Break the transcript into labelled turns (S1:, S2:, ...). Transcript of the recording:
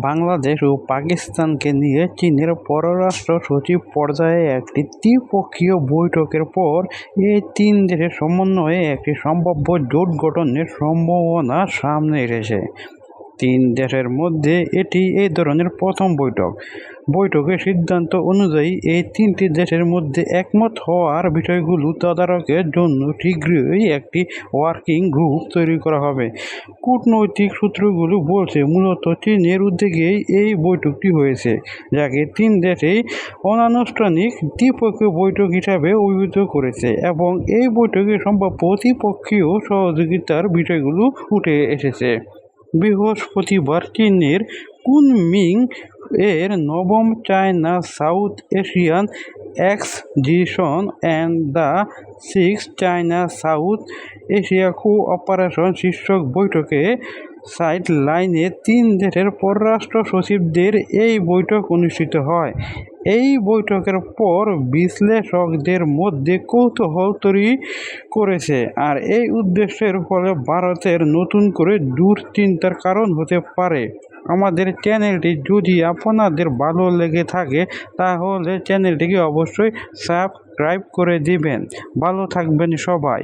S1: বাংলাদেশ ও পাকিস্তানকে নিয়ে চীনের পররাষ্ট্র সচিব পর্যায়ে একটি ত্রিপক্ষীয় বৈঠকের পর এই তিন দেশের সমন্বয়ে একটি সম্ভাব্য জোট গঠনের সম্ভাবনা সামনে এসেছে। তিন দেশের মধ্যে এটি এই ধরনের প্রথম বৈঠক। বৈঠকের সিদ্ধান্ত অনুযায়ী এই তিনটি দেশের মধ্যে একমত হওয়ার বিষয়গুলো তদারকের জন্য শীঘ্রই একটি ওয়ার্কিং গ্রুপ তৈরি করা হবে। কূটনৈতিক সূত্রগুলো বলছে, মূলত চীনের উদ্যোগেই এই বৈঠকটি হয়েছে, যাকে তিন দেশেই অনানুষ্ঠানিক দ্বিপক্ষীয় বৈঠক হিসাবে অভিহিত করেছে এবং এই বৈঠকে সম্ভাব্য প্রতিপক্ষীয় সহযোগিতার বিষয়গুলো উঠে এসেছে। বৃহস্পতিবার চীনের কুনমিং এর নবম China South Asian exposition and the six China South Asia cooperation শীর্ষক বৈঠকে সাইড লাইনে তিন দেশের পররাষ্ট্র সচিবদের এই বৈঠক অনুষ্ঠিত হয়। এই বৈঠকের পর বিশ্লেষকদের মধ্যে কৌতূহল তৈরি করেছে আর এই উদ্দেশ্যের ফলে ভারতের নতুন করে দুশ্চিন্তার কারণ হতে পারে। আমাদের চ্যানেলটি যদি আপনাদের ভালো লেগে থাকে, তাহলে চ্যানেলটিকে অবশ্যই সাবস্ক্রাইব করে দিবেন। ভালো থাকবেন সবাই।